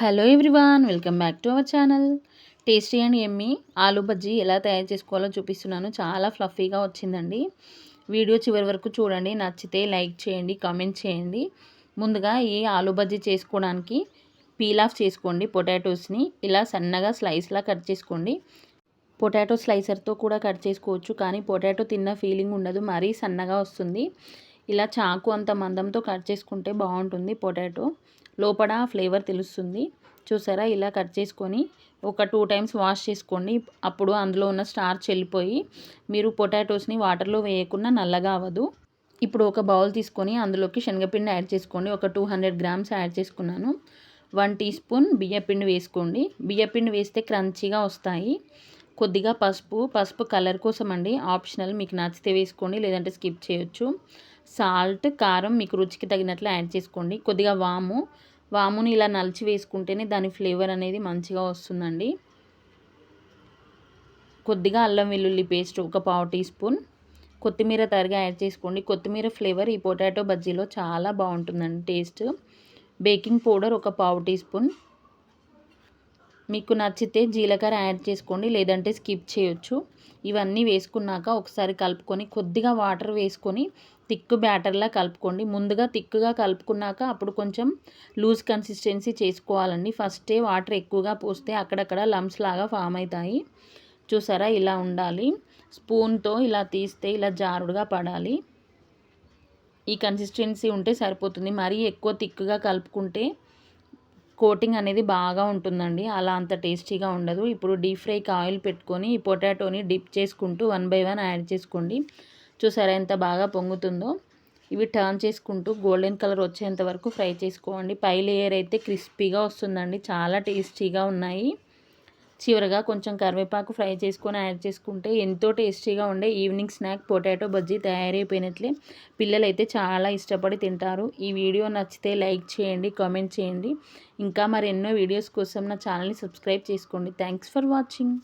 Hello everyone welcome back to our channel. Tasty and yummy aloo bajji ఎలా తయారు చేసుకోవాలో చూపిస్తున్నాను. చాలా ఫ్లఫీగా వచ్చిందండి. వీడియో చివరి వరకు చూడండి నచ్చితే లైక్ చేయండి కామెంట్ చేయండి. ముందుగా ఈ ఆలూ బజ్జీ చేసుకోవడానికి పీల్ ఆఫ్ చేసుకోండి పొటాటోస్ని. ఇలా సన్నగా స్లైస్లా కట్ చేసుకోండి. పొటాటో స్లైసర్తో కూడా కట్ చేసుకోవచ్చు కానీ పొటాటో తిన్న ఫీలింగ్ ఉండదు మరీ సన్నగా వస్తుంది. ఇలా చాకు అంత మందంతో కట్ చేసుకుంటే బాగుంటుంది పొటాటో. లోపల ఫ్లేవర్ తెలుస్తుంది. చూసారా? ఇలా కట్ చేసుకొని ఒక టూ టైమ్స్ వాష్ చేసుకోండి. అప్పుడు అందులో ఉన్న స్టార్చ్ వెళ్ళిపోయి మీరు పొటాటోస్ని వాటర్లో వేయకుండా నల్లగా అవ్వదు. ఇప్పుడు ఒక బౌల్ తీసుకొని అందులోకి శనగపిండి యాడ్ చేసుకోండి. ఒక టూ హండ్రెడ్ గ్రామ్స్ యాడ్ చేసుకున్నాను. వన్ టీ స్పూన్ బియ్యపిండి వేసుకోండి. బియ్యపిండి వేస్తే క్రంచీగా వస్తాయి. కొద్దిగా పసుపు పసుపు కలర్ కోసం అండి. ఆప్షనల్ మీకు నచ్చితే వేసుకోండి లేదంటే స్కిప్ చేయొచ్చు. సాల్ట్ కారం మీకు రుచికి తగినట్లు యాడ్ చేసుకోండి. కొద్దిగా వాము వాముని ఇలా నలిచి వేసుకుంటేనే దాని ఫ్లేవర్ అనేది మంచిగా వస్తుందండి. కొద్దిగా అల్లం వెల్లుల్లి పేస్ట్ ఒక పావు టీ స్పూన్. కొత్తిమీర తరిగా యాడ్ చేసుకోండి. కొత్తిమీర ఫ్లేవర్ ఈ పొటాటో బజ్జీలో చాలా బాగుంటుందండి టేస్ట్. బేకింగ్ పౌడర్ ఒక పావు టీ స్పూన్. మీకు నచ్చితే జీలకర్ర యాడ్ చేసుకోండి లేదంటే స్కిప్ చేయొచ్చు. ఇవన్నీ వేసుకున్నాక ఒకసారి కలుపుకొని కొద్దిగా వాటర్ వేసుకొని థిక్ బ్యాటర్లా కలుపుకోండి. ముందుగా థిక్గా కలుపుకున్నాక అప్పుడు కొంచెం లూజ్ కన్సిస్టెన్సీ చేసుకోవాలండి. ఫస్టే వాటర్ ఎక్కువగా పోస్తే అక్కడక్కడ లమ్స్ లాగా ఫామ్ అవుతాయి. చూసారా? ఇలా ఉండాలి. స్పూన్తో ఇలా తీస్తే ఇలా జారుడుగా పడాలి. ఈ కన్సిస్టెన్సీ ఉంటే సరిపోతుంది. మరీ ఎక్కువ థిక్గా కలుపుకుంటే కోటింగ్ అనేది బాగా ఉంటుందండి. అలా అంత టేస్టీగా ఉండదు. ఇప్పుడు డీప్ ఫ్రైకి ఆయిల్ పెట్టుకొని ఈ పొటాటోని డిప్ చేసుకుంటూ వన్ బై వన్ యాడ్ చేసుకోండి. చూసారా ఎంత బాగా పొంగుతుందో? ఇవి టర్న్ చేసుకుంటూ గోల్డెన్ కలర్ వచ్చేంత వరకు ఫ్రై చేసుకోండి. పై లేయర్ అయితే క్రిస్పీగా వస్తుందండి. చాలా టేస్టీగా ఉన్నాయి. చివరగా కొంచెం కరివేపాకు ఫ్రై చేసుకొని యాడ్ చేసుకుంటే ఎంతో టేస్టీగా ఉండే ఈవినింగ్ స్నాక్ పొటాటో బజ్జీ తయారైపోయినట్లే పిల్లలైతే చాలా ఇష్టపడి తింటారు. ఈ వీడియో నచ్చితే లైక్ చేయండి కామెంట్ చేయండి. ఇంకా మరెన్నో వీడియోస్ కోసం నా ఛానల్ని సబ్స్క్రైబ్ చేసుకోండి. Thanks for watching.